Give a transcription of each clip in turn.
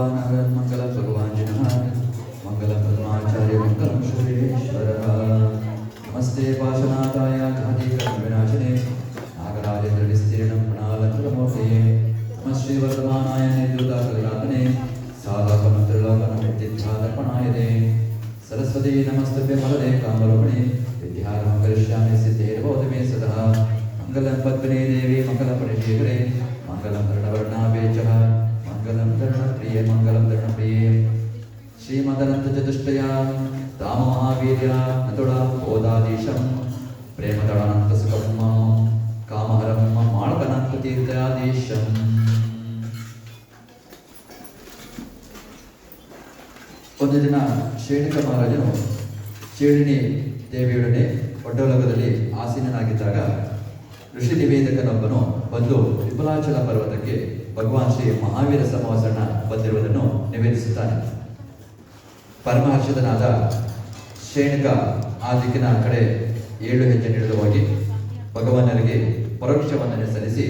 नारद मङ्गलं भगवाञ्जनः मङ्गलं पद्माचार्य मङ्गलं सुरेश्वरः नमस्ते पाशनाथाय घातीकर्मविनाशने नागराजेन्द्रविस्तीर्णं प्रणालङ्कृतमूर्ते नमस्ते वर्तमानाय निद्युताकलापने साधकमन्त्रलोकनमित्यादर्पणायते सरस्वती नमस्तभ्य फलदे कामरूपिणे विद्यारं करिष्यामि सिद्धिर्भवतु मे सदा मङ्गलं पद्मिने देवी मङ्गलं परिशेखरे मङ्गलं कर्णवर्णाभे च। मङ्गलं कर्णप्रिये मङ्गलं कर्णप्रिये श्रीमदनन्तचतुष्टया दाममहावीर्या नतुडा बोधाधीशं प्रेमदळानन्तसुखं मां कामहरं माळकनन्ततीर्थाधीशम् ಒಂದು ದಿನ ಶ್ರೇಣಿಕ ಮಹಾರಾಜನು ಚೇಳಿನಿ ದೇವಿಯೊಡನೆ ಒಡ್ಡೋಲಕದಲ್ಲಿ ಆಸೀನನಾಗಿದ್ದಾಗ ಋಷಿ ನಿವೇದಕನೊಬ್ಬನು ಬಂದು ವಿಪಲಾಚಲ ಪರ್ವತಕ್ಕೆ ಭಗವಾನ್ ಶ್ರೀ ಮಹಾವೀರ ಸಮಾಸನ ಬಂದಿರುವುದನ್ನು ನಿವೇದಿಸುತ್ತಾನೆ. ಪರಮಹರ್ಷದನಾದ ಶ್ರೇಣಿಕ ಆ ದಿಕ್ಕಿನ ಕಡೆ ಏಳು ಹೆಜ್ಜೆ ನಡೆದು ಹೋಗಿ ಭಗವಾನರಿಗೆ ಪರೋಕ್ಷ ವಂದನೆ ಸಲ್ಲಿಸಿ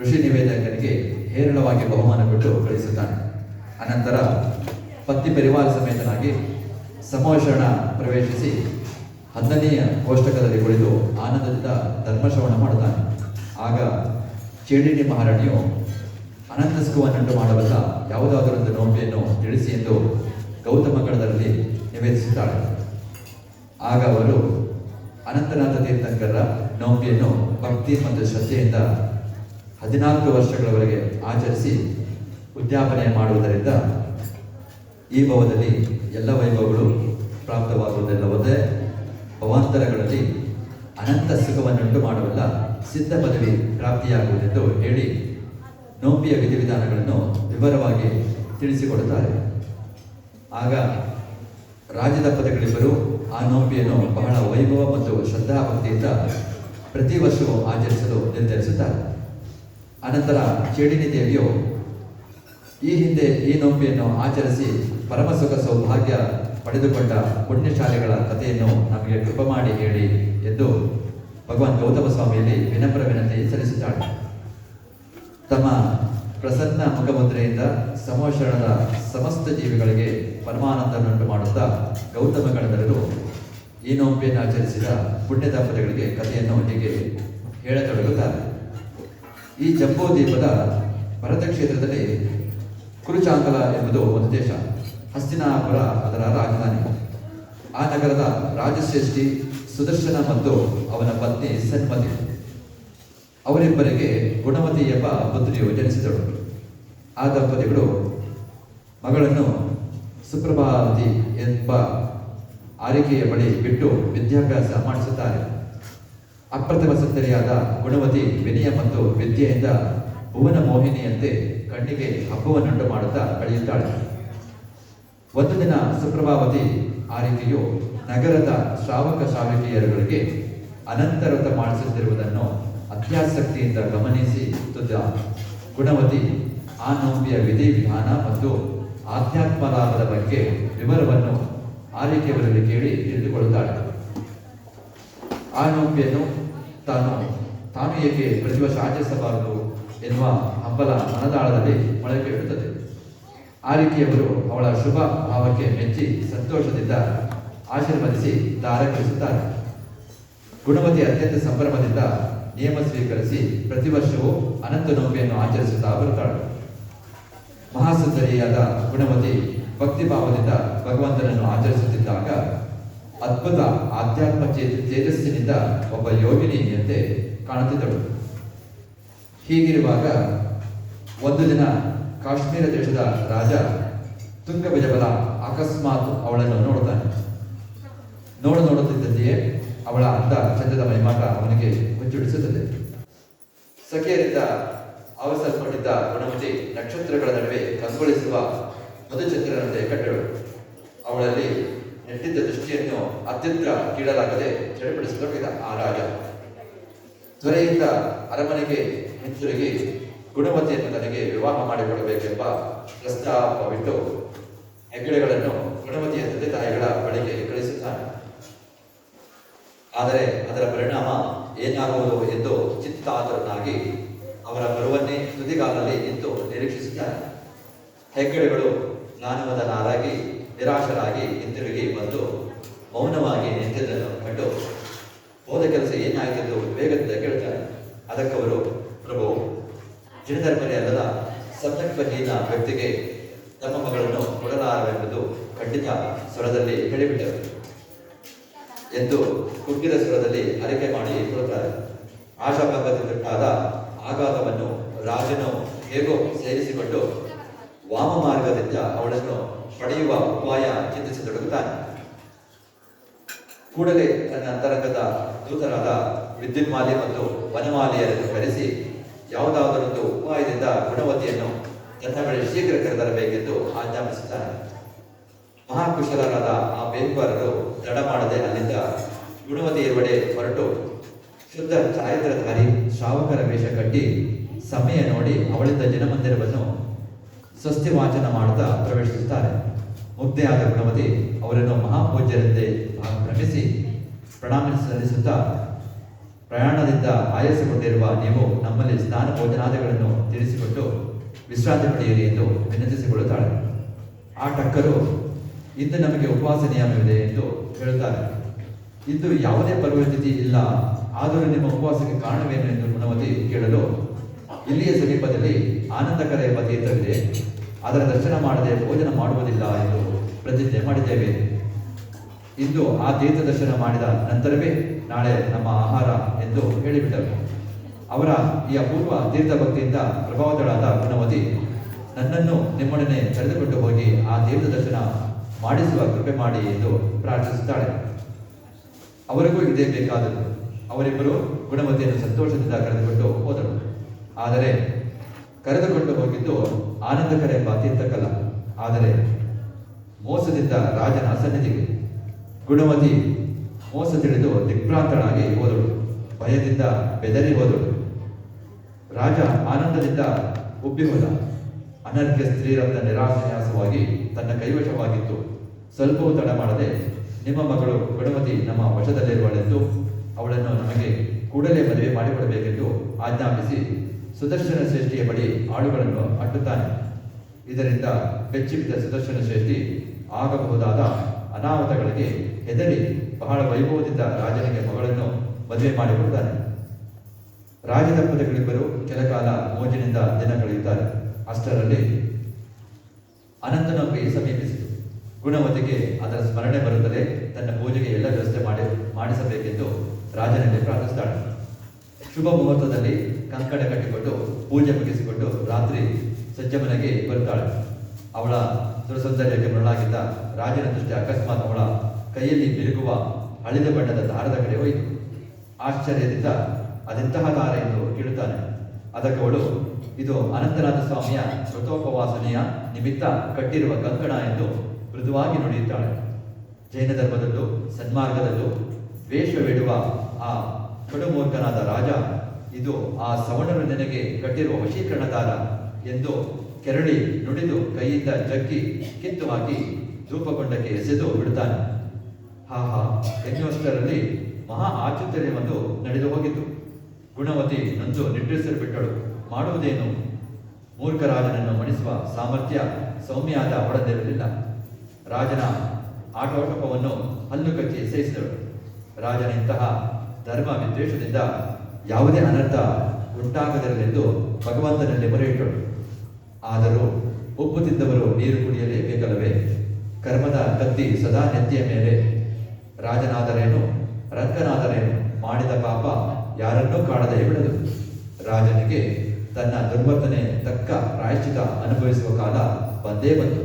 ಋಷಿ ನಿವೇದಕನಿಗೆ ಹೇರಳವಾಗಿ ಬಹುಮಾನ ಕೊಟ್ಟು ಕಳಿಸುತ್ತಾನೆ. ಅನಂತರ ಪತ್ನಿ ಪರಿವಾರ ಸಮೇತನಾಗಿ ಸಮೋಷಣ ಪ್ರವೇಶಿಸಿ ಹನ್ನನೆಯ ಕೋಷ್ಟಕದಲ್ಲಿ ಕುಳಿತು ಆನಂದದಿಂದ ಧರ್ಮಶ್ರವಣ ಮಾಡುತ್ತಾನೆ. ಆಗ ಚೇಡಿನಿ ಮಹಾರಾಣಿಯು ಅನಂತ ಸುಖವನ್ನುಂಟು ಮಾಡಬಲ್ಲ ಯಾವುದಾದರೊಂದು ನೋಂಬಿಯನ್ನು ತಿಳಿಸಿ ಎಂದು ಗೌತಮ ಕಣದಲ್ಲಿ ನಿವೇದಿಸುತ್ತಾಳೆ ಆಗ ಅವರು ಅನಂತನಾಥ ತೀರ್ಥಂಕರ ನೌಕೆಯನ್ನು ಭಕ್ತಿ ಮತ್ತು ಶ್ರದ್ಧೆಯಿಂದ ಹದಿನಾಲ್ಕು ವರ್ಷಗಳವರೆಗೆ ಆಚರಿಸಿ ಉದ್ಯಾಪನೆ ಮಾಡುವುದರಿಂದ ಈ ಭವದಲ್ಲಿ ಎಲ್ಲ ವೈಭವಗಳು ಪ್ರಾಪ್ತವಾಗುವುದಲ್ಲವದೇ ಭವಾಂತರಗಳಲ್ಲಿ ಅನಂತ ಸುಖವನ್ನುಂಟು ಮಾಡುವಲ್ಲ ಸಿದ್ಧ ಪದವಿ ಪ್ರಾಪ್ತಿಯಾಗುವುದೆಂದು ಹೇಳಿ ನೋಂಬಿಯ ವಿಧಿವಿಧಾನಗಳನ್ನು ವಿವರವಾಗಿ ತಿಳಿಸಿಕೊಡುತ್ತಾರೆ. ಆಗ ರಾಜದಂಪತಿಗಳಿಬ್ಬರು ಆ ನೋಂಬಿಯನ್ನು ಬಹಳ ವೈಭವ ಮತ್ತು ಶ್ರದ್ಧಾಭಕ್ತಿಯಿಂದ ಪ್ರತಿ ವರ್ಷವೂ ಆಚರಿಸಲು ನಿರ್ಧರಿಸುತ್ತಾರೆ. ಅನಂತರ ಚೇಡಿನಿ ದೇವಿಯು ಈ ಹಿಂದೆ ಈ ನೋಂಬಿಯನ್ನು ಆಚರಿಸಿ ಪರಮಸುಖ ಸೌಭಾಗ್ಯ ಪಡೆದುಕೊಂಡ ಪುಣ್ಯಶಾಲೆಗಳ ಕಥೆಯನ್ನು ನಮಗೆ ಕೃಪ ಮಾಡಿ ಹೇಳಿ ಎಂದು ಭಗವಾನ್ ಗೌತಮ ಸ್ವಾಮಿಯಲ್ಲಿ ವಿನಮ್ರ ವಿನಂತಿ ಸಲ್ಲಿಸುತ್ತಾಳೆ ತಮ್ಮ ಪ್ರಸನ್ನ ಮುಖಮುದ್ರೆಯಿಂದ ಸಮೋಷಣದ ಸಮಸ್ತ ಜೀವಿಗಳಿಗೆ ಪರಮಾನಂದವನ್ನುಂಟು ಮಾಡುತ್ತಾ ಗೌತಮ ಈ ನೋಂಬಿಯನ್ನು ಆಚರಿಸಿದ ಪುಣ್ಯ ದಂಪತಿಗಳಿಗೆ ಕಥೆಯನ್ನು ಹೀಗೆ ಹೇಳತೊಡಗುತ್ತಾರೆ ಈ ಜಂಬೂ ದ್ವೀಪದ ಭರತ ಕ್ಷೇತ್ರದಲ್ಲಿ ಕುರುಚಾಂಕಲ ಎಂಬುದು ಒಂದು ದೇಶ, ಹಸ್ತಿನಾಪುರ ಅದರ ರಾಜಧಾನಿ. ಆ ನಗರದ ರಾಜಶ್ರೇಷ್ಠಿ ಸುದರ್ಶನ ಮತ್ತು ಅವನ ಪತ್ನಿ ಸನ್ಮತಿ. ಅವರಿಬ್ಬರಿಗೆ ಗುಣಮತಿ ಎಂಬ ಪುತ್ರಿಯು ಜನಿಸಿದಳು. ಆ ದಂಪತಿಗಳು ಮಗಳನ್ನು ಸುಪ್ರಭಾವತಿ ಎಂಬ ಆರಿಕೆಯ ಬಳಿ ಬಿಟ್ಟು ವಿದ್ಯಾಭ್ಯಾಸ ಮಾಡಿಸುತ್ತಾರೆ. ಅಪ್ರತಿಮ ಸುಂದರಿಯಾದ ಗುಣವತಿ ವಿನಯ ಮತ್ತು ವಿದ್ಯೆಯಿಂದ ಭುವನ ಮೋಹಿನಿಯಂತೆ ಕಣ್ಣಿಗೆ ಹಬ್ಬವನ್ನುಂಟು ಮಾಡುತ್ತಾ ಬೆಳೆಯುತ್ತಾಳೆ. ಒಂದು ದಿನ ಸುಪ್ರಭಾವತಿ ಆರಿಕೆಯು ನಗರದ ಶ್ರಾವಕ ಶ್ರಾವಕಿಯರುಗಳಿಗೆ ಅನಂತರತ ಮಾಡಿಸುತ್ತಿರುವುದನ್ನು ಅತ್ಯಾಸಕ್ತಿಯಿಂದ ಗಮನಿಸಿ ತದ ಗುಣವತಿ ಆ ನೋಂಬಿಯ ವಿಧಿ ವಿಧಾನ ಮತ್ತು ಆಧ್ಯಾತ್ಮ ಲಾಭದ ಬಗ್ಗೆ ವಿವರವನ್ನು ಆರೈಕೆಯವರಲ್ಲಿ ಕೇಳಿ ತಿಳಿದುಕೊಳ್ಳುತ್ತಾಳೆ. ಆ ನೋಂಬಿಯನ್ನು ತಾನು ತಾನು ಏಕೆ ಪ್ರತಿ ವರ್ಷ ಆಚರಿಸಬಾರದು ಎನ್ನುವ ಹಬ್ಬಲ ಮನದಾಳದಲ್ಲಿ ಮೊಳಕೆ ಇಡುತ್ತದೆ ಆರಿಕೆಯವರು ಅವಳ ಶುಭ ಭಾವಕ್ಕೆ ಮೆಚ್ಚಿ ಸಂತೋಷದಿಂದ ಆಶೀರ್ವದಿಸಿ ದಾರಕರಿಸುತ್ತಾರೆ ಗುಣವತಿ ಅತ್ಯಂತ ಸಂಭ್ರಮದಿಂದ ನಿಯಮ ಸ್ವೀಕರಿಸಿ ಪ್ರತಿ ವರ್ಷವೂ ಅನಂತ ನೌಕೆಯನ್ನು ಆಚರಿಸುತ್ತಾ ಬರುತ್ತಾಳೆ. ಮಹಾಸುಂದರಿಯಾದ ಗುಣವತಿ ಭಕ್ತಿಭಾವದಿಂದ ಭಗವಂತನನ್ನು ಆಚರಿಸುತ್ತಿದ್ದಾಗ ಅದ್ಭುತ ಆಧ್ಯಾತ್ಮ ತೇಜಸ್ಸಿನಿಂದ ಒಬ್ಬ ಯೋಗಿನಿಯಂತೆ ಕಾಣುತ್ತಿದ್ದಳು. ಹೀಗಿರುವಾಗ ಒಂದು ದಿನ ಕಾಶ್ಮೀರ ದೇಶದ ರಾಜ ತುಂಗ ವಿಜಬಲ ಅಕಸ್ಮಾತ್ ಅವಳನ್ನು ನೋಡುತ್ತಾನೆ. ನೋಡು ನೋಡುತ್ತಿದ್ದಂತೆಯೇ ಅವಳ ಅಂದ ಚಂದದ ಮೈಮಾಟ ಅವನಿಗೆ ಹೊಂಚುಡಿಸುತ್ತದೆ ಸಖಿಯರಿಂದ ಆವರಿಸಲ್ಪಟ್ಟಿದ್ದ ಗುಣಮತಿ ನಕ್ಷತ್ರಗಳ ನಡುವೆ ಕಂಗೊಳಿಸುವ ಮಧುಚಂದ್ರನಂತೆ ಕಟ್ಟಳು. ಅವಳಲ್ಲಿ ನೆಟ್ಟಿದ್ದ ದೃಷ್ಟಿಯನ್ನು ಅತ್ಯಂತ ಕೀಳಲಾಗದೆ ಆ ರಾಜ. ತ್ವರೆಯಿಂದ ಅರಮನೆಗೆ ಹಿಂತಿರುಗಿ ಗುಣಮತಿಯನ್ನು ತನಗೆ ವಿವಾಹ ಮಾಡಿಕೊಳ್ಳಬೇಕೆಂಬ ಪ್ರಸ್ತಾಪವಿಟ್ಟು ಹೆಗ್ಗಡೆಗಳನ್ನು ಗುಣವತಿಯ ತಂದೆ ತಾಯಿಗಳ ಬಳಿಗೆ ಕಳಿಸುತ್ತಾನೆ ಆದರೆ ಅದರ ಪರಿಣಾಮ ಏನಾಗುವುದು ಎಂದು ಚಿತ್ತಾತುರನಾಗಿ ಅವರ ಬರುವನ್ನೇ ತುದಿಗಾಲಲ್ಲಿ ನಿಂತು ನಿರೀಕ್ಷಿಸುತ್ತಾರೆ. ಹೆಗ್ಗಡೆಗಳು ಜ್ಞಾನವದ ನಾರಾಗಿ, ನಿರಾಶರಾಗಿ ಹಿಂತಿರುಗಿ ಬಂದು ಮೌನವಾಗಿ ನಿಂತಿದ್ದನ್ನು ಕಂಡು ಹೋದ ಕೆಲಸ ಏನಾಯಿತೆಂದು ವೇಗದಿಂದ ಕೇಳ್ತಾರೆ ಅದಕ್ಕವರು, ಪ್ರಭು, ಜಿನಧರ್ಮನೇ ಅಲ್ಲದ ಸಂತರ್ಕಹೀನ ವ್ಯಕ್ತಿಗೆ ತಮ್ಮ ಮಗಳನ್ನು ಕೊಡಲಾರವೆಂಬುದು ಖಂಡಿತ ಸ್ವರದಲ್ಲಿ ಹೇಳಿಬಿಟ್ಟರು ಎಂದು ಕುಗ್ಗಿದ ಸ್ವರದಲ್ಲಿ ಅರಿಕೆ ಮಾಡಿ ಕೊಡುತ್ತಾರೆ. ಆಶಾಭಂಗದಿಂದುಂಟಾದ ಆಘಾತವನ್ನು ರಾಜನು ಹೇಗೋ ಸೇರಿಸಿಕೊಂಡು ವಾಮ ಮಾರ್ಗದಿಂದ ಅವಳನ್ನು ಪಡೆಯುವ ಉಪಾಯ ಚಿಂತಿಸತೊಡಗುತ್ತಾನೆ. ಕೂಡಲೇ ತನ್ನ ಅಂತರಂಗದ ದೂತರಾದ ವಿದ್ಯುನ್ಮಾಲಿ ಮತ್ತು ವನಮಾಲಿಯರನ್ನು ಕರೆಸಿ ಯಾವುದಾದರೊಂದು ಉಪಾಯದಿಂದ ಗುಣವತಿಯನ್ನು ತನ್ನ ಬಳಿ ಶೀಘ್ರ ಕರೆತರಬೇಕೆಂದು ಆಜ್ಞಾಪಿಸುತ್ತಾನೆ. ಮಹಾಕುಶಲರಾದ ಆ ಬೇಹುಗಾರರು ತಡ ಮಾಡದೆ ಅಲ್ಲಿಂದ ಗುಣವತಿಯರುವಡೆ ಹೊರಟು ಶುದ್ಧ ಛಾಯಾಚಿತ್ರಧಾರಿ ಶ್ರಾವಕರ ವೇಷ ಕಟ್ಟಿ ಸಮಯ ನೋಡಿ ಅವಳಿದ್ದ ಜನಮಂದಿರವನ್ನು ಸ್ವಸ್ತಿ ವಾಚನ ಮಾಡುತ್ತಾ ಪ್ರವೇಶಿಸುತ್ತಾರೆ. ಮುಗ್ಧೆಯಾದ ಗುಣವತಿ ಅವರನ್ನು ಮಹಾಪೂಜ್ಯರಂತೆ ಭ್ರಮಿಸಿ ಪ್ರಣಾಮ ಸಲ್ಲಿಸುತ್ತಾ ಪ್ರಯಾಣದಿಂದ ಆಯಾಸಗೊಂಡಿರುವ ನೀವು ನಮ್ಮಲ್ಲಿ ಸ್ನಾನ ಭೋಜನಾದಿಗಳನ್ನು ತಿಳಿಸಿಕೊಟ್ಟು ವಿಶ್ರಾಂತಿ ಪಡೆಯಿರಿ ಎಂದು ವಿನಂತಿಸಿಕೊಳ್ಳುತ್ತಾಳೆ. ಆ ಟಕ್ಕರು, ಇಂದು ನಮಗೆ ಉಪವಾಸ ನಿಯಮವಿದೆ ಎಂದು ಹೇಳುತ್ತಾರೆ. ಇಂದು ಯಾವುದೇ ಪರಿಸ್ಥಿತಿ ಇಲ್ಲ ಆದರೂ ನಿಮ್ಮ ಉಪವಾಸಕ್ಕೆ ಕಾರಣವೇನು ಎಂದು ಗುಣವತಿ ಕೇಳಲು, ಇಲ್ಲಿಯ ಸಮೀಪದಲ್ಲಿ ಆನಂದಕರ ಎಂಬ ತೀರ್ಥವಿದೆ. ಅದರ ದರ್ಶನ ಮಾಡದೆ ಭೋಜನ ಮಾಡುವುದಿಲ್ಲ ಎಂದು ಪ್ರತಿಜ್ಞೆ ಮಾಡಿದ್ದೇವೆ. ಇಂದು ಆ ತೀರ್ಥ ದರ್ಶನ ಮಾಡಿದ ನಂತರವೇ ನಾಳೆ ನಮ್ಮ ಆಹಾರ ಎಂದು ಹೇಳಿಬಿಟ್ಟರು. ಅವರ ಈ ಅಪೂರ್ವ ತೀರ್ಥ ಭಕ್ತಿಯಿಂದ ಪ್ರಭಾವಿತಳಾದ ಗುಣವತಿ ನನ್ನನ್ನು ನಿಮ್ಮೊಡನೆ ಕರೆದುಕೊಂಡು ಹೋಗಿ ಆ ತೀರ್ಥ ದರ್ಶನ ಮಾಡಿಸುವ ಕೃಪೆ ಮಾಡಿ ಎಂದು ಪ್ರಾರ್ಥಿಸುತ್ತಾಳೆ. ಅವರಿಗೂ ಇದೇ ಬೇಕಾದದ್ದು ಅವರಿಬ್ಬರು ಗುಣಮತಿಯನ್ನು ಸಂತೋಷದಿಂದ ಕರೆದುಕೊಂಡು ಹೋದರು. ಆದರೆ ಕರೆದುಕೊಂಡು ಹೋಗಿದ್ದು ಆನಂದಕರ ಎಂಬ ತೀರ್ಥಕ್ಕಲ್ಲ ಆದರೆ ಮೋಸದಿಂದ ರಾಜನ ಸನ್ನಿಧಿಗೆ ಗುಣಮತಿ ಮೋಸ ತಿಳಿದು ದಿಗ್ಭ್ರಾಂತನಾಗಿ ಹೋದಳು. ಭಯದಿಂದ ಬೆದರಿ ಹೋದಳು. ರಾಜ ಆನಂದದಿಂದ ಉಬ್ಬಿ ಹೋದ. ಅನರ್ಘ್ಯ ಸ್ತ್ರೀರಂತ ನಿರಾಸನ್ಯಾಸವಾಗಿ ತನ್ನ ಕೈವಶವಾಗಿತ್ತು. ಸ್ವಲ್ಪವೂ ತಡ ಮಾಡದೆ ನಿಮ್ಮ ಮಗಳು ಗುಣಮತಿ ನಮ್ಮ ವಶದಲ್ಲಿರುವಳೆಂದು ಅವಳನ್ನು ನಮಗೆ ಕೂಡಲೇ ಮದುವೆ ಮಾಡಿಕೊಡಬೇಕೆಂದು ಆಜ್ಞಾಪಿಸಿ ಸುದರ್ಶನ ಶ್ರೇಷ್ಠಿಯ ಬಳಿ ಆಳುಗಳನ್ನು ಅಟ್ಟುತ್ತಾನೆ. ಇದರಿಂದ ಬೆಚ್ಚಿಬಿದ್ದ ಸುದರ್ಶನ ಶ್ರೇಷ್ಠಿ ಆಗಬಹುದಾದ ಅನಾಹುತಗಳಿಗೆ ಹೆದರಿ ಬಹಳ ವೈಭವದಿಂದ ರಾಜನಿಗೆ ಮಗಳನ್ನು ಮದುವೆ ಮಾಡಿಕೊಡುತ್ತಾನೆ. ರಾಜದಂಪತಿಗಳಿಬ್ಬರು ಕೆಲಕಾಲ ಮೋಜಿನಿಂದ ದಿನ ಕಳೆಯುತ್ತಾರೆ. ಅಷ್ಟರಲ್ಲಿ ಅನಂತನೊಬ್ಬಿ ಸಮೀಪಿಸಿತು. ಗುಣವತಿಗೆ ಅದರ ಸ್ಮರಣೆ ಬರುತ್ತದೆ ತನ್ನ ಪೂಜೆಗೆ ಎಲ್ಲ ವ್ಯವಸ್ಥೆ ಮಾಡಿ ಮಾಡಿಸಬೇಕೆಂದು ರಾಜನಲ್ಲಿ ಪ್ರಾರ್ಥಿಸ್ತಾಳೆ ಶುಭ ಮುಹೂರ್ತದಲ್ಲಿ ಕಂಕಣ ಕಟ್ಟಿಕೊಂಡು, ಪೂಜೆ ಮುಗಿಸಿಕೊಂಡು ರಾತ್ರಿ ಸಜ್ಜಮನೆಗೆ ಬರುತ್ತಾಳೆ. ಅವಳ ಸುರಸೌಂದರ್ಯಕ್ಕೆ ಮರಳಾಗಿದ್ದ ರಾಜನ ದೃಷ್ಟಿ ಅಕಸ್ಮಾತ್ ಅವಳ ಕೈಯಲ್ಲಿ ಬಿರುಗುವ ಹಳಿದ ಬಣ್ಣದ ದಾರದ ಕಡೆ ಹೋಯಿತು. ಆಶ್ಚರ್ಯದಿಂದ ಅದೆಂತಹ ದಾರ ಎಂದು ಕೇಳುತ್ತಾನೆ. ಅದಕ್ಕೆ ಅವಳು, ಇದು ಅನಂತನಾಥ ಸ್ವಾಮಿಯ ವ್ರತೋಪವಾಸನೆಯ ನಿಮಿತ್ತ ಕಟ್ಟಿರುವ ಕಂಕಣ ಎಂದು ಮೃದುವಾಗಿ ನುಡಿಯುತ್ತಾಳೆ. ಜೈನ ಧರ್ಮದಲ್ಲೂ, ಸನ್ಮಾರ್ಗದಲ್ಲೂ ದ್ವೇಷವಿಡುವ ಆ ಕಡುಮೂರ್ಖನಾದ ರಾಜ, ಇದು ಆ ಸವಣರು ನಿನಗೆ ಕಟ್ಟಿರುವ ವಶೀಕರಣದಾರ ಎಂದು ಕೆರಳಿ ನುಡಿದು ಕೈಯಿಂದ ಜಗ್ಗಿ ಕಿತ್ತು ಹಾಕಿ ಧೂಪಗೊಂಡಕ್ಕೆ ಎಸೆದು ಬಿಡುತ್ತಾನೆ. ಹಾ ಹಾ ಎನ್ನುವಷ್ಟರಲ್ಲಿ ಮಹಾ ಆಶ್ಚರ್ಯವೊಂದು ನಡೆದು ಹೋಗಿತು ಗುಣವತಿ ನಂದು ನಿಟ್ಟಿಸಲು ಬಿಟ್ಟಳು ಮಾಡುವುದೇನು? ಮೂರ್ಖರಾಜನನ್ನು ಮಣಿಸುವ ಸಾಮರ್ಥ್ಯ ಸೌಮ್ಯಾದ ಅವಳದಿರಲಿಲ್ಲ ರಾಜನ ಆಟೋಟಪವನ್ನು ಹಲ್ಲು ಕಚ್ಚಿ ರಾಜನ ಇಂತಹ ಧರ್ಮ ವಿದ್ವೇಷದಿಂದ ಯಾವುದೇ ಅನರ್ಥ ಉಂಟಾಗದಿರಲೆಂದು ಭಗವಂತನಲ್ಲಿ ಮೊರೆಯಿಟ್ಟಳು ಆದರೂ ಉಪ್ಪು ನೀರು ಕುಡಿಯಲೇಬೇಕಲ್ಲವೇ ಕರ್ಮದ ಕತ್ತಿ ಸದಾ ನೆತ್ತಿಯ ಮೇಲೆ. ರಾಜನಾದರೇನು? ರಂಗನಾದರೇನು ಮಾಡಿದ ಪಾಪ ಯಾರನ್ನೂ ಕಾಡದೆ ಬಿಡದು. ರಾಜನಿಗೆ ತನ್ನ ದುರ್ವರ್ತನೆ ತಕ್ಕ ಪ್ರಾಯಶ್ಚಿತ ಅನುಭವಿಸುವ ಕಾಲ ಬಂದೇ ಬಂತು.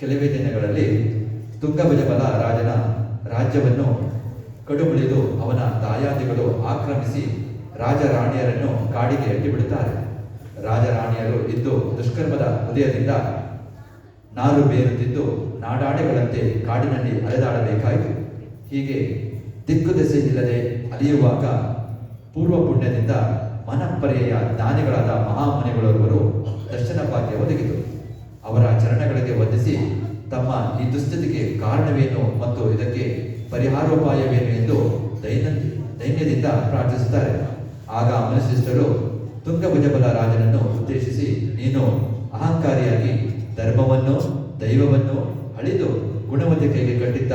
ಕೆಲವೇ ದಿನಗಳಲ್ಲಿ ತುಂಗಭುಜಬಲ ರಾಜನ ರಾಜ್ಯವನ್ನು ಕಡುಮುಳಿದು ಅವನ ದಾಯಾದಿಗಳು ಆಕ್ರಮಿಸಿ ರಾಜರಾಣಿಯರನ್ನು ಕಾಡಿಗೆ ಅಟ್ಟಿಬಿಡುತ್ತಾರೆ ರಾಜರಾಣಿಯರು ಇದ್ದು ದುಷ್ಕರ್ಮದ ಉದಯದಿಂದ ನಾರು ಬೇರುತ್ತಿದ್ದು ನಾಡಾಡೆಗಳಂತೆ ಕಾಡಿನಲ್ಲಿ ಅಲೆದಾಡಬೇಕಾಯಿತು. ಹೀಗೆ ದಿಕ್ಕು ದೆಸೆ ಇಲ್ಲದೆ ಅಲಿಯುವಾಗ ಪೂರ್ವ ಪುಣ್ಯದಿಂದ ಮನಪರ್ಯಯ ಜ್ಞಾನಿಗಳಾದ ಮಹಾಮುನಿಗಳೊರ್ವರು ದರ್ಶನ ಭಾಗ್ಯ ಒದಗಿತು ಅವರ ಚರಣಗಳಿಗೆ ವಂದಿಸಿ ತಮ್ಮ ಈ ದುಸ್ಥಿತಿಗೆ ಕಾರಣವೇನು ಮತ್ತು ಇದಕ್ಕೆ ಪರಿಹಾರೋಪಾಯವೇನು ಎಂದು ದೈನಂದಿ ದೈನ್ಯದಿಂದ ಪ್ರಾರ್ಥಿಸುತ್ತಾರೆ. ಆಗ ಅಮನಸಿಸ್ಟರು ತುಂಗಭುಜಬಲ ರಾಜನನ್ನು ಉದ್ದೇಶಿಸಿ, ನೀನು ಅಹಂಕಾರಿಯಾಗಿ ಧರ್ಮವನ್ನು, ದೈವವನ್ನು ಅಳಿದು ಗುಣವತಿ ಕೈಗೆ ಕಟ್ಟಿದ್ದ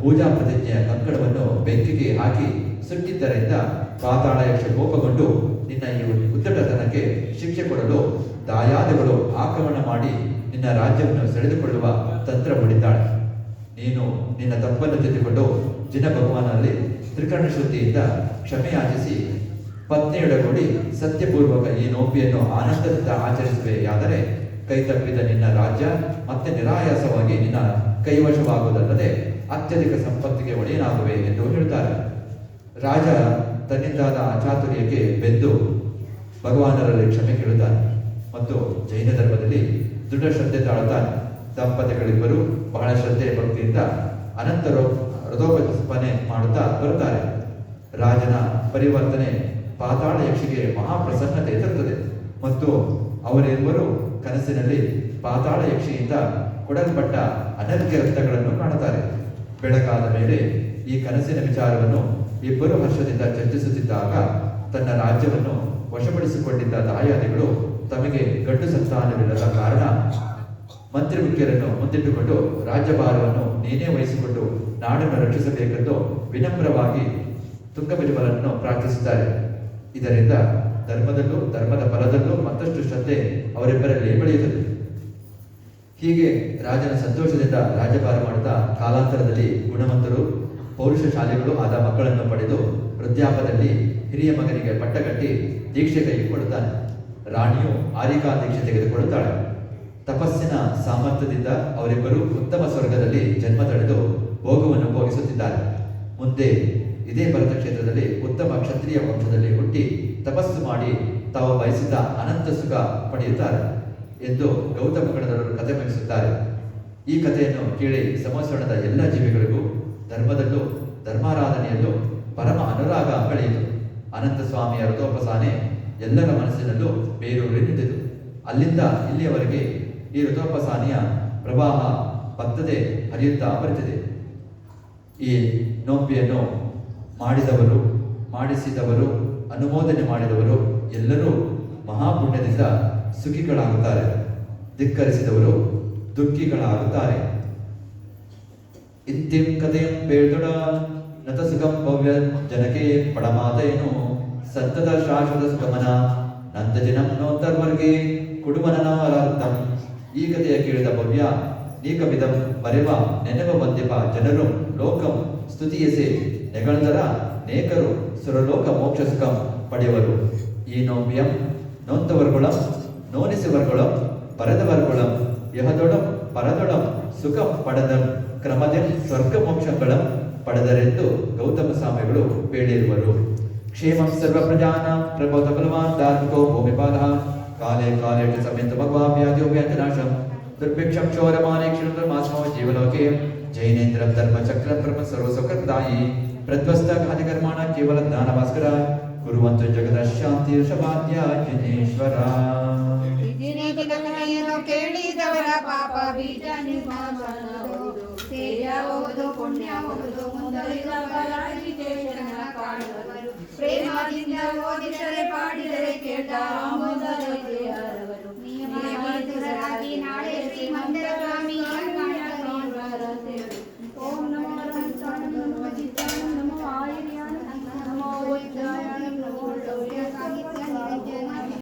ಪೂಜಾ ಪ್ರತಿಜ್ಞೆಯ ಕಂಕಣವನ್ನು ಬೆಂಕಿಗೆ ಹಾಕಿ ಸುಟ್ಟಿದ್ದರಿಂದ ಪಾತಾಳ ಯಕ್ಷ ಕೋಪಗೊಂಡು ನಿನ್ನ ಈ ಉದ್ದಟತನಕ್ಕೆ ಶಿಕ್ಷೆ ಕೊಡಲು ದಾಯಾದಿಗಳು ಆಕ್ರಮಣ ಮಾಡಿ ನಿನ್ನ ರಾಜ್ಯವನ್ನು ಸೆಳೆದುಕೊಳ್ಳುವ ತಂತ್ರ ಹೊಡಿತಾಳೆ. ನೀನು ನಿನ್ನ ತಪ್ಪನ್ನು ತಿದ್ದುಕೊಂಡು ಜಿನ ಭಗವಾನಲ್ಲಿ ತ್ರಿಕರಣ ಶುದ್ಧಿಯಿಂದ ಕ್ಷಮೆಯಾಚಿಸಿ ಪತ್ನಿಯೊಡಗೂಡಿ ಸತ್ಯಪೂರ್ವಕ ಈ ನೋಪಿಯನ್ನು ಆನಂದದಿಂದ ಆಚರಿಸುವೆಯಾದರೆ ಕೈ ತಪ್ಪಿದ ನಿನ್ನ ರಾಜ್ಯ ಮತ್ತೆ ನಿರಾಯಾಸವಾಗಿ ನಿನ್ನ ಕೈವಶವಾಗುವುದಲ್ಲದೆ ಅತ್ಯಧಿಕ ಸಂಪತ್ತಿಗೆ ಒಡೆಯನಾಗುವೆ ಎಂದು ಹೇಳುತ್ತಾರೆ ರಾಜ ತನ್ನಿಂದಾದ ಅಚಾತುರ್ಯಕ್ಕೆ ಬೆಂದು ಭಗವಾನರಲ್ಲಿ ಕ್ಷಮೆ ಕೇಳುತ್ತಾನೆ ಮತ್ತು ಜೈನ ಧರ್ಮದಲ್ಲಿ ದೃಢ ಶ್ರದ್ಧೆ ತಾಳುತ್ತಾನೆ. ದಂಪತಿಗಳಿಬ್ಬರು ಬಹಳ ಶ್ರದ್ಧೆ, ಭಕ್ತಿಯಿಂದ ಅನಂತರು ಹೃದಯೋಪಸ್ಪನೆ ಮಾಡುತ್ತಾ ಬರುತ್ತಾರೆ. ರಾಜನ ಪರಿವರ್ತನೆ ಪಾತಾಳ ಯಕ್ಷಿಗೆ ಮಹಾಪ್ರಸನ್ನತೆ ತರುತ್ತದೆ. ಮತ್ತು ಅವರಿಬ್ಬರು ಕನಸಿನಲ್ಲಿ ಪಾತಾಳ ಯಕ್ಷಿಯಿಂದ ಕೊಡಲ್ಪಟ್ಟ ಅನರ್ಘ್ಯ ರಕ್ತಗಳನ್ನು ಕಾಣುತ್ತಾರೆ. ಬೆಳಕಾದ ಮೇಲೆ ಈ ಕನಸಿನ ವಿಚಾರವನ್ನು ಇಬ್ಬರು ಹರ್ಷದಿಂದ ಚರ್ಚಿಸುತ್ತಿದ್ದಾಗ ತನ್ನ ರಾಜ್ಯವನ್ನು ವಶಪಡಿಸಿಕೊಂಡಿದ್ದ ದಾಯಾದಿಗಳು ತಮಗೆ ಗಂಡು ಸಂತಾನವಿಲ್ಲದ ಕಾರಣ ಮಂತ್ರಿ ಮುಖ್ಯರನ್ನು ಮುಂದಿಟ್ಟುಕೊಂಡು ರಾಜ್ಯಭಾರವನ್ನು ನೀನೇ ವಹಿಸಿಕೊಂಡು ನಾಡನ್ನು ರಕ್ಷಿಸಬೇಕೆಂದು ವಿನಮ್ರವಾಗಿ ತುಂಗಬಿಜಬಲನ್ನು ಪ್ರಾರ್ಥಿಸುತ್ತಾರೆ ಇದರಿಂದ ಧರ್ಮದಲ್ಲೂ ಧರ್ಮದ ಫಲದಲ್ಲೂ ಮತ್ತಷ್ಟು ಶ್ರದ್ಧೆ ಅವರಿಬ್ಬರಲ್ಲಿ ಬೆಳೆಯುತ್ತದೆ. ಹೀಗೆ ರಾಜನ ಸಂತೋಷದಿಂದ ರಾಜ್ಯಭಾರ ಮಾಡುತ್ತಾ ಕಾಲಾಂತರದಲ್ಲಿ ಗುಣವಂತರು, ಪೌರುಷ ಶಾಲೆಗಳು ಆದ ಮಕ್ಕಳನ್ನು ಪಡೆದು ವೃದ್ಧಾಪದಲ್ಲಿ ಹಿರಿಯ ಮಗನಿಗೆ ಪಟ್ಟಕಟ್ಟಿ ದೀಕ್ಷೆ ಕೈಗೊಳ್ಳುತ್ತಾನೆ ರಾಣಿಯು ಆರಿಕಾ ದೀಕ್ಷೆ ತೆಗೆದುಕೊಳ್ಳುತ್ತಾಳೆ. ತಪಸ್ಸಿನ ಸಾಮರ್ಥ್ಯದಿಂದ ಅವರಿಬ್ಬರು ಉತ್ತಮ ಸ್ವರ್ಗದಲ್ಲಿ ಜನ್ಮ ತಡೆದು ಭೋಗವನ್ನು ಭೋಗಿಸುತ್ತಿದ್ದಾರೆ. ಮುಂದೆ ಇದೇ ಭರತ ಕ್ಷೇತ್ರದಲ್ಲಿ ಉತ್ತಮ ಕ್ಷತ್ರಿಯ ವಂಶದಲ್ಲಿ ಹುಟ್ಟಿ ತಪಸ್ಸು ಮಾಡಿ ತಾವು ಬಯಸಿದ ಅನಂತ ಸುಖ ಪಡೆಯುತ್ತಾರೆ ಎಂದು ಗೌತಮ ಕಣದವರು ಕಥೆ ಮುಗಿಸುತ್ತಾರೆ ಈ ಕಥೆಯನ್ನು ಕೇಳಿ ಸಮಸ್ವರ್ಣದ ಎಲ್ಲ ಜೀವಿಗಳಿಗೂ ಧರ್ಮದಲ್ಲೂ ಧರ್ಮಾರಾಧನೆಯಲ್ಲೂ ಪರಮ ಅನುರಾಗ ಬೆಳೆಯಿತು. ಅನಂತ ಸ್ವಾಮಿಯ ರಥೋಪಸಾನೆ ಎಲ್ಲರ ಮನಸ್ಸಿನಲ್ಲೂ ಬೇರೂರಿನಿದ್ದಿತು ಅಲ್ಲಿಂದ ಇಲ್ಲಿಯವರೆಗೆ ಈ ರಥೋಪಸಾನಿಯ ಪ್ರವಾಹ ಬತ್ತದೆ ಹರಿಯುತ್ತಾ ಬರುತ್ತದೆ. ಈ ನೋಂಬಿಯನ್ನು ಮಾಡಿದವರು, ಮಾಡಿಸಿದವರು, ಅನುಮೋದನೆ ಮಾಡಿದವರು ಎಲ್ಲರೂ ಮಹಾಪುಣ್ಯದಿಂದ ಸುಖಿಗಳಾಗುತ್ತಾರೆ. ಧಿಕ್ಕರಿಸಿದವರು ದುಃಖಿಗಳಾಗುತ್ತಾರೆ. ಇಂತಿಂ ಕಥೆಯಂ ಪೇಳ್ದುಡ ನತ ಸುಖಂ ಭವ್ಯ ಜನಕೆ ಪಡಮಾತೆಯನು ಸತ್ತದ ಶಾಶ್ವತ ಸುಗಮನ ನಂತ ಜನಂ ಕುಟುಂಬನ ಕುಡುಮನನಾವರಾರ್ಥಂ ಈ ಕಥೆಯ ಕೇಳಿದ ಭವ್ಯ ನೀಕವಿಧಂ ಮರೆವ ನೆನವ ಮಧ್ಯಪ ಜನರು ಲೋಕಂ ಸ್ತುತಿಯಸೆ, ನೆಗಳದರ ನೇಕರು ಸುರಲೋಕ ಮೋಕ್ಷ ಸುಖಂ ಪಡೆಯವರು ಈ ನೋವ್ಯಂ ನೊಂತವರ್ಗೊಳಂ ನೋನಿಸುವರ್ಗುಳಂ ಪರದವರ್ಗುಳಂ ಯಹದೊಡಂ ಪರದೊಡಂ ಸುಖ ಪಡೆದಂ ಕ್ರಮದೆ ಸ್ವರ್ಗ ಮೋಕ್ಷಗಳಂ ಪಡೆದರೆಂದು ಗೌತಮ ಸ್ವಾಮಿಗಳು ಹೇಳಿರುವರು. ಕ್ಷೇಮಂ ಸರ್ವ ಪ್ರಜಾನ ಪ್ರಬೋಧ ಬಲವಾನ್ ಧಾರ್ಮಿಕೋ ಭೂಮಿಪಾಲ ಕಾಲೇ ಕಾಲೇ ಚ ಸಮೇತ ಭಗವಾವ್ಯಾಧಿಯೋ ವ್ಯಂಜನಾಶಂ ದುರ್ಭಿಕ್ಷಂ ಕ್ಷೋರಮಾನೆ ಕ್ಷಣಧರ್ಮಾಸ್ಮೋ ಜೀವಲೋಕೆ ಜೈನೇಂದ್ರಂ ಧರ್ಮಚಕ್ರಂ ಬ್ರಹ್ಮ ಸರ್ವಸುಖದಾಯಿ ಪ್ರಧ್ವಸ್ತ ಘಾತಿಕರ್ಮಾಣ ಕೇವಲ ಜ್ಞಾನಭಾಸ್ಕರ ಕುರುವಂತು ಜಗದ ಶಾಂತಿ ಋಷಭಾದ್ಯ ಜಿನೇಶ್ವರ ದಿನೇಟಿ ಕಥೆಯನ್ನು ಕೇಳಿದವರ ಪಾಪ ಬೀಜ ನಿರ್ಮಾಣವಾಗುವುದು ತೇಜಬಹುದು ಪುಣ್ಯಬಹುದು ಮುಂದರಿದವರಾಗಿ ದೇಶನ ಕಾಣುವರು ಪ್ರೇಮದಿಂದ ಓದಿದರೆ ಪಾಡಿದರೆ ಕೇಟ ಆಮೋದರಿಗೆ